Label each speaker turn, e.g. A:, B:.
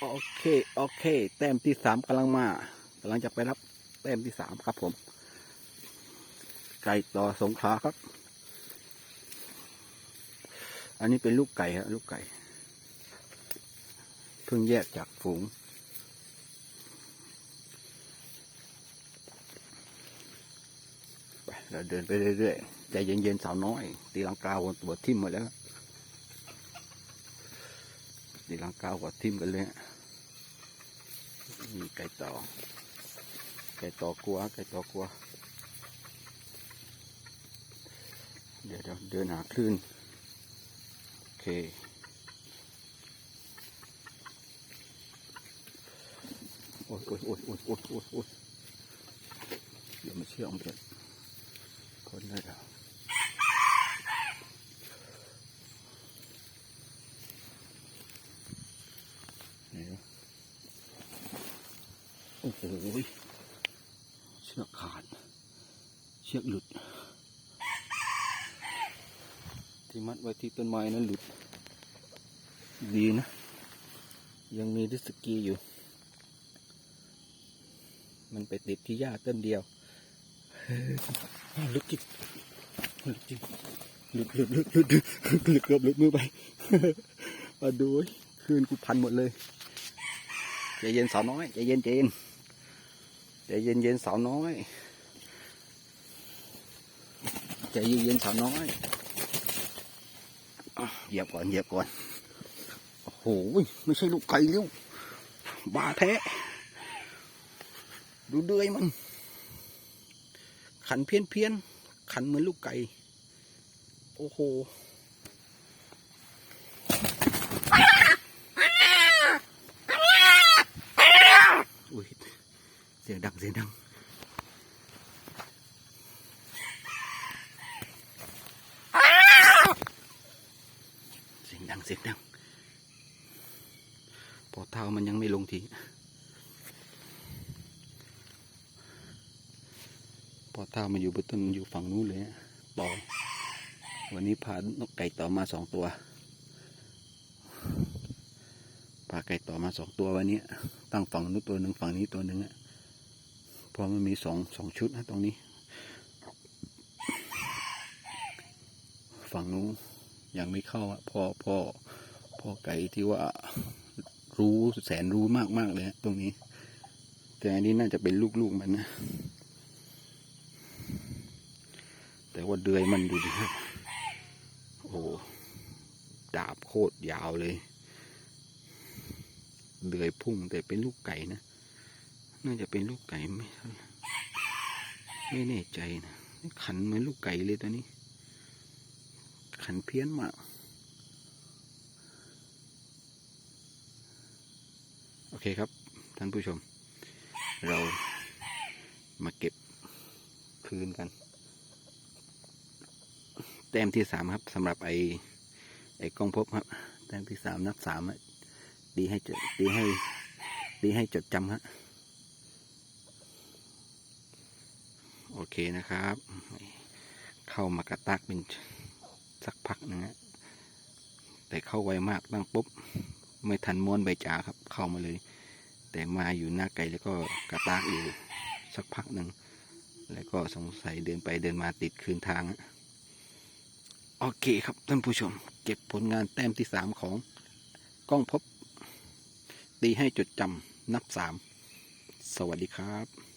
A: โอเค โอเค แต้มที่สามกำลังมากำลังจะไปรับ แต้มที่สามครับผม ไก่ต่อสงขาครับ อันนี้เป็นลูกไก่ฮะลูกไก่ เพิ่งแยกจากฝูงไปเราเดินไปเรื่อยๆใจเย็นๆสาวน้อย ตีลังกาวนตัวทิ่มหมดแล้ว ตีลังกาหัวทิ่มกันเลยมีไก่ต่อ ไก่ต่อกลัว ไก่ต่อกลัว เดี๋ยวเดินหาคลื่น โอเค โอ้ยโอ้ยโอ้ยโอ้ยโอ้ยโอ้ยโอ้ยเดี๋ยวมาเชื่อมกันคนได้แล้วเดี๋ยวโอ้โหเชือกขาด เชือกหลุด ที่มัดไว้ที่ต้นไม้นั้นหลุด ดีนะ ยังมีดิสกีอยู่ มันไปติดที่หญ้าต้นเดียวเฮ้ยหลุดจริงหลุดจริงหลุดหลุดหลุดหลุดหลุดเกือบหลุดมือไปมาดูคืนกูพันหมดเลยใจเย็นสาวน้อยใจเย็นใจเย็น ใจเย็นเย็นสาวน้อยใจเย็นเย็นสาวน้อยเหยียบก่อนเหยียบก่อนโอ้โหไม่ใช่ลูกไก่เลี้ยวบาแท้ ดูเดือยมัน ขันเพี้ยนเพี้ยนขันเหมือนลูกไก่ โอ้โห อุ้ย เสียงดังเสียงดังเสียงดังเสียงดังพอเท้ามันยังไม่ลงทีพอเท้ามันอยู่บนต้นอยู่ฝั่งนู้นเลยฮะต่อวันนี้พานกไก่ต่อมาสองตัวพาไก่ต่อมาสองตัววันนี้ตั้งฝั่งนู้นตัวหนึ่งฝั่งนี้ตัวหนึ่งอะ เพราะมันมีสองสองชุดนะตรงนี้ ฝั่งนู้นยังไม่เข้าอะพ่อพ่อพ่อไก่ที่ว่ารู้แสนรู้มากมากเลยตรงนี้ แต่อันนี้น่าจะเป็นลูกๆมันนะ แต่ว่าเดือยมันดูดิครับโอ้ดาบโคตรยาวเลย เดือยพุ่งแต่เป็นลูกไก่นะ น่าจะเป็นลูกไก่ไม่ไม่แน่ใจนะขันเหมือนลูกไก่เลยตัวนี้ ขันเพี้ยนมากโอเคครับ ท่านผู้ชม เรามาเก็บคืนกัน แต้มที่สามครับสำหรับไอไอกล้องพบครับ แต้มที่สามนับสามดีให้จดดีให้ดีให้จดจำฮะ โอเคนะครับ เข้ามากระตากเป็นสักพักหนึงฮะแต่เข้าไวมากตั้งปุ๊บ ไม่ทันม้วนใบจ่าครับ เข้ามาเลย แต่มาอยู่หน้าไกลแล้วก็กระตากอยู่สักพักหนึ่งแล้วก็สงสัยเดินไปเดินมาติดคืนทาง โอเคครับท่านผู้ชม เก็บผลงานแต้มที่สามของกล้องพบ ตีให้จดจำนับสามสวัสดีครับ